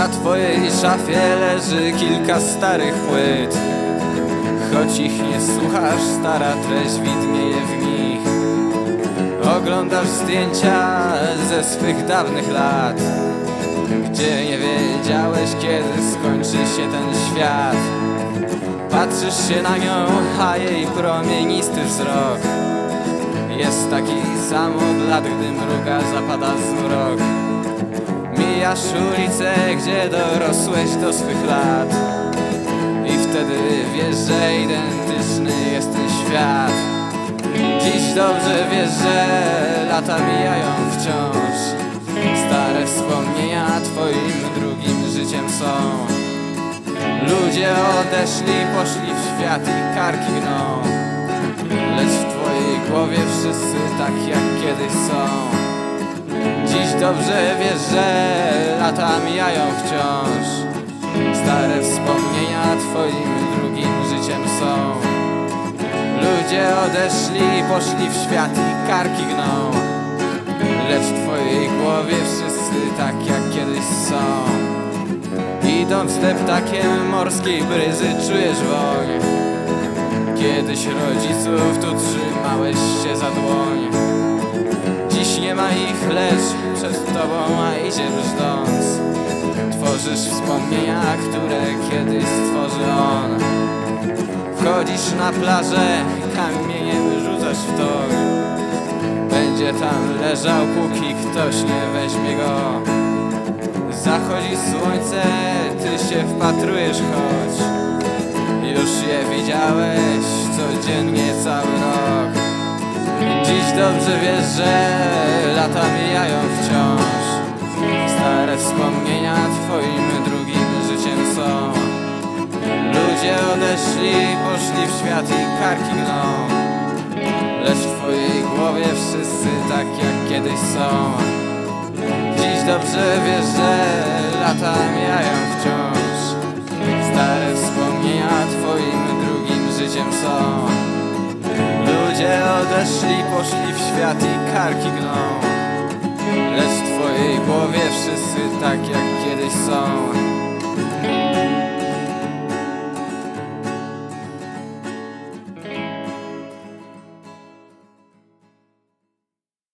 Na twojej szafie leży kilka starych płyt. Choć ich nie słuchasz, stara treść widnieje w nich. Oglądasz zdjęcia ze swych dawnych lat Gdzie nie wiedziałeś, kiedy skończy się ten świat. Patrzysz się na nią, a jej promienisty wzrok Jest taki sam od lat, gdy mruga, zapada zmrok Mijasz ulicę, gdzie dorosłeś do swych lat. I wtedy wiesz, że identyczny jest ten świat. Dziś dobrze wiesz, że lata mijają wciąż. Stare wspomnienia twoim drugim życiem są. Ludzie odeszli, poszli w świat i karki gną. Lecz w twojej głowie wszyscy tak jak kiedyś są dobrze wiesz, że lata mijają wciąż. Stare wspomnienia twoim drugim życiem są. Ludzie odeszli, poszli w świat i karki gną. Lecz w twojej głowie wszyscy tak jak kiedyś są. Idąc deptakiem morskiej bryzy czujesz woń. Kiedyś rodziców tu trzymałeś się za dłoń Dziś nie ma ich, lecz przed tobą a idzie brzdąc Tworzysz wspomnienia, które kiedyś stworzy on. Wchodzisz na plażę, kamieniem rzucasz w tok Będzie tam leżał, póki ktoś nie weźmie go. Zachodzi słońce, ty się wpatrujesz choć Już je widziałeś codziennie cały rok dobrze wiesz, że lata mijają wciąż. Stare wspomnienia twoim drugim życiem są. Ludzie odeszli, poszli w świat i karki gną Lecz w twojej głowie wszyscy tak jak kiedyś są. Dziś dobrze wiesz, że lata mijają wciąż. Stare wspomnienia twoim drugim życiem są Ludzie odeszli, poszli w świat i karki gną. Lecz w twojej głowie wszyscy tak jak kiedyś są